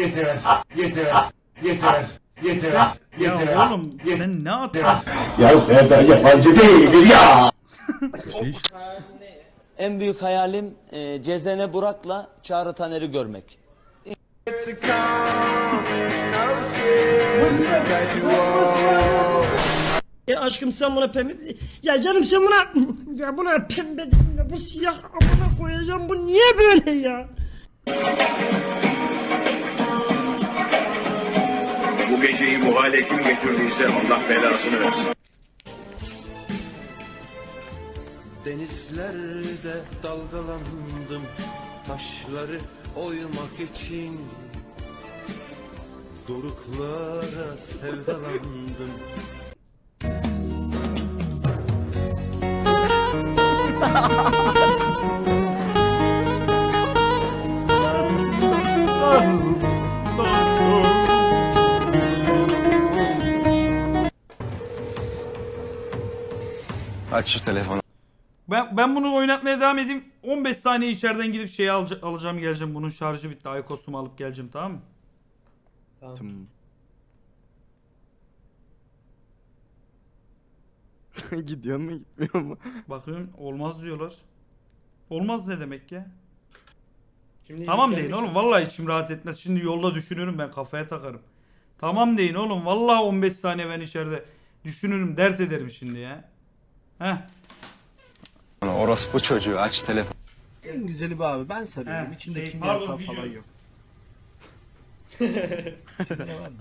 Yeter. Yeter. Yeter. Yeter. Ya Yeter. oğlum sen ne atıyorsun? Ya Serdar yabancı değilim ya. En büyük hayalim e, Cezene Burak'la Çağrı Taner'i görmek. Ya aşkım sen buna pembe... Ya canım sen buna... Ya buna pembe dedin de bu siyah amına koyacağım bu niye böyle ya? Bu geceyi bu hale kim getirdiyse Allah belasını versin. Denizlerde dalgalandım Taşları oymak için Doruklara sevdalandım Aç şu telefonu. Ben, ben bunu oynatmaya devam edeyim. 15 saniye içeriden gidip şeyi alca- alacağım geleceğim. Bunun şarjı bitti. Aykos'umu alıp geleceğim tamam mı? Tamam. Gidiyor mu gitmiyor mu? Bakıyorum olmaz diyorlar. Olmaz ne demek ya? Şimdi Tamam deyin oğlum vallahi içim rahat etmez. Şimdi yolda düşünürüm ben kafaya takarım. Tamam deyin oğlum vallahi 15 saniye ben içeride düşünürüm dert ederim şimdi ya. Heh. Orospu çocuğu aç telefonu. En güzeli bu abi. Ben sarıyorum. He, İçinde şey, kimyasal pardon, falan video. yok.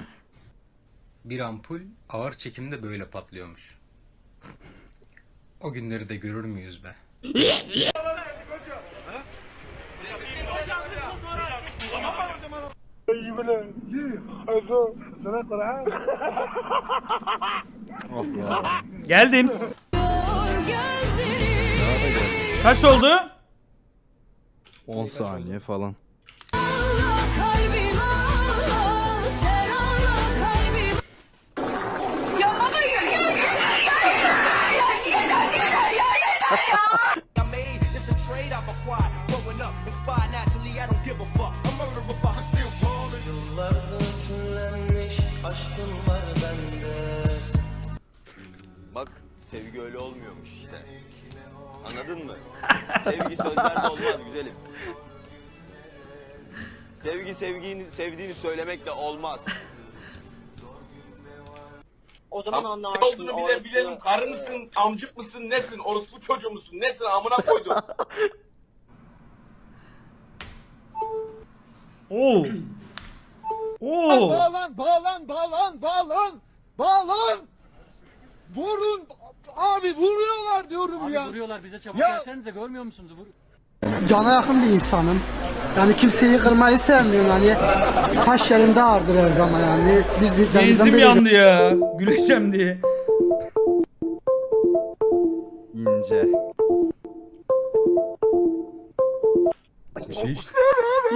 Bir ampul ağır çekimde böyle patlıyormuş. O günleri de görür müyüz be? Geldim. Kaç oldu? 10 saniye falan. Yıllarda küllenmiş aşkım var bende Bak sevgi öyle olmuyormuş işte. Anladın mı? Sevgi sözlerde olmaz güzelim. Sevgi sevgini sevdiğini söylemekle olmaz. O zaman Tam- anlarsın. olduğunu bir de bilelim. Karı mısın, amcık mısın, nesin, orospu çocuğu musun, nesin amına koydum. Oo. Oo. Bağlan, bağlan, bağlan, bağlan, bağlan. Vurun. Abi vuruyorlar diyorum ya. vuruyorlar bize çabuk Ya- gelsenize görmüyor musunuz? Cana yakın bir insanım. Yani kimseyi kırmayı sevmiyorum yani. Taş yerinde ağırdır her zaman yani. Biz bir Benzin yandı ya. Güleceğim diye. İnce.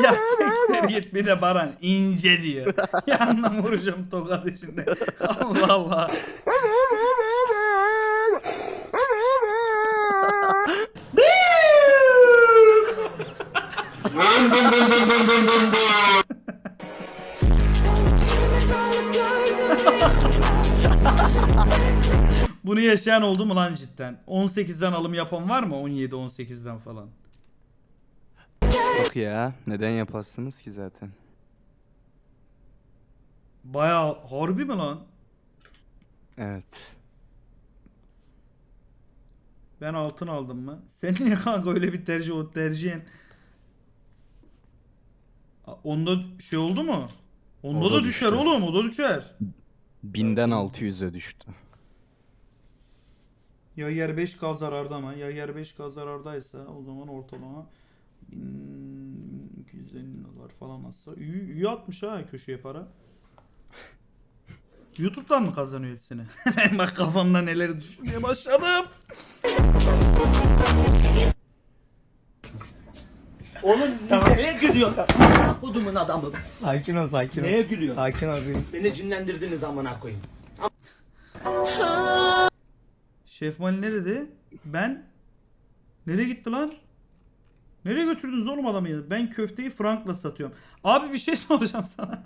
Ya siktir git bir de Baran ince diyor. Yanına vuracağım tokat içinde. Allah Allah. Bunu yaşayan oldu mu lan cidden? 18'den alım yapan var mı? 17-18'den falan. Yok ya. Neden yaparsınız ki zaten? Baya harbi mi lan? Evet. Ben altın aldım mı? Senin niye kanka öyle bir tercih o tercihin? Onda şey oldu mu? Onda O da da düşer düştü. oğlum, o da düşer. Binden 600'e düştü. Ya yer 5K zararda mı? Ya yer 5K zarardaysa o zaman ortalama 1250 dolar falan atsa. İyi, iyi atmış ha köşeye para. YouTube'dan mı kazanıyor hepsini? Bak kafamda neleri düşünmeye başladım. Oğlum neye gülüyorsun? Kodumun adamı. Sakin ol, sakin ol. Neye gülüyorsun? Sakin ol. Beni cinlendirdiniz amına koyayım. Şef Mali ne dedi? Ben nereye gitti lan? Nereye götürdünüz oğlum adamı ya? Ben köfteyi frankla satıyorum. Abi bir şey soracağım sana.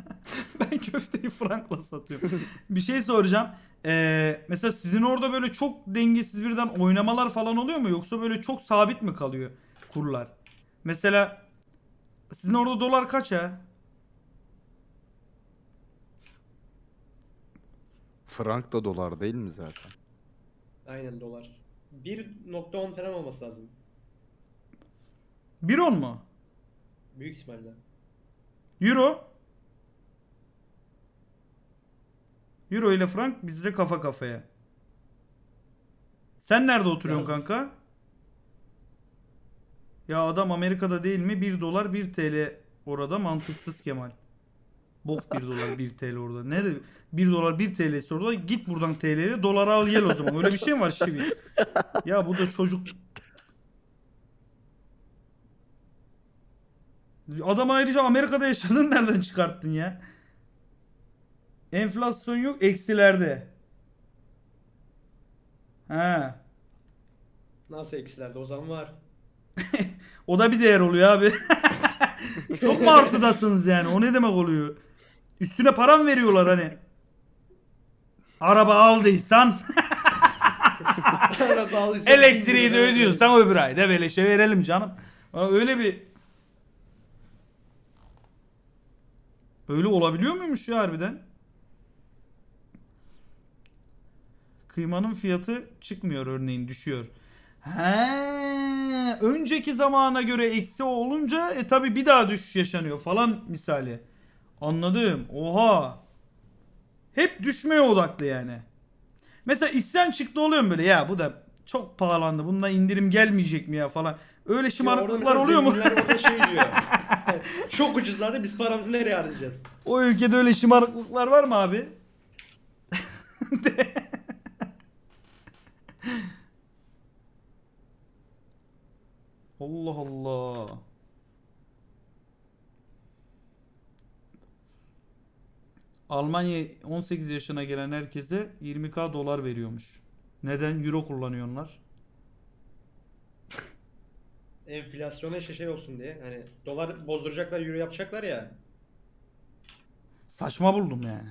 ben köfteyi frankla satıyorum. bir şey soracağım. Ee, mesela sizin orada böyle çok dengesiz birden oynamalar falan oluyor mu? Yoksa böyle çok sabit mi kalıyor kurlar? Mesela sizin orada dolar kaç ya? Frank da dolar değil mi zaten? Aynen dolar. 1.10 falan olması lazım. 1.10 mu? Büyük ihtimalle. Euro. Euro ile frank bizde kafa kafaya. Sen nerede oturuyorsun Yalnız- kanka? Ya adam Amerika'da değil mi? 1 dolar 1 TL orada mantıksız Kemal. Bok 1 dolar 1 TL orada. Nerede? 1 dolar 1 TL'si orada. Git buradan TL'ye dolara al gel o zaman. Öyle bir şey mi var şimdi? Ya bu da çocuk Adam ayrıca Amerika'da yaşadığını nereden çıkarttın ya? Enflasyon yok eksilerde. Ha. Nasıl eksilerde o zaman var. O da bir değer oluyor abi. Çok mu artıdasınız yani? O ne demek oluyor? Üstüne para mı veriyorlar hani? Araba aldıysan Araba aldıysan elektriği de ödüyorsan öbür ayda beleşe verelim canım. Aa, Öyle bir Öyle olabiliyor muymuş ya harbiden? Kıymanın fiyatı çıkmıyor örneğin düşüyor. He, önceki zamana göre eksi olunca e tabi bir daha düşüş yaşanıyor falan misali. Anladım. Oha. Hep düşmeye odaklı yani. Mesela isyan çıktı oluyor mu böyle ya bu da çok pahalandı. Bunda indirim gelmeyecek mi ya falan. Öyle şımarıklıklar oluyor mu? orada şey diyor. Çok ucuzladı biz paramızı nereye harcayacağız? O ülkede öyle şımarıklıklar var mı abi? Allah Allah. Almanya 18 yaşına gelen herkese 20k dolar veriyormuş. Neden? Euro kullanıyorlar. Enflasyona işte şey olsun diye. Hani dolar bozduracaklar, euro yapacaklar ya. Saçma buldum yani.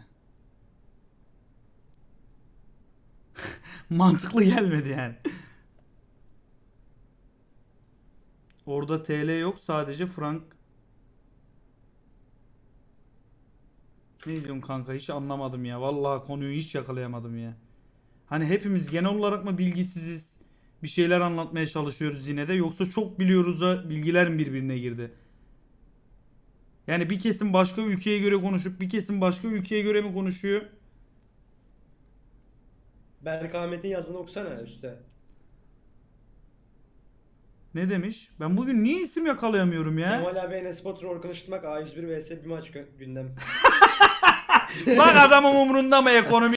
Mantıklı gelmedi yani. Orada TL yok sadece frank. Ne diyorsun kanka hiç anlamadım ya. Vallahi konuyu hiç yakalayamadım ya. Hani hepimiz genel olarak mı bilgisiziz? Bir şeyler anlatmaya çalışıyoruz yine de yoksa çok biliyoruz da bilgiler mi birbirine girdi? Yani bir kesim başka ülkeye göre konuşup bir kesim başka ülkeye göre mi konuşuyor? Berk Ahmet'in yazdığını okusana üstte. Ne demiş? Ben bugün niye isim yakalayamıyorum ya? Kemal abi Enes Batur Orkun Işıtmak A101 vs bir maç gö- gündem. Bak adamın umrunda mı ekonomi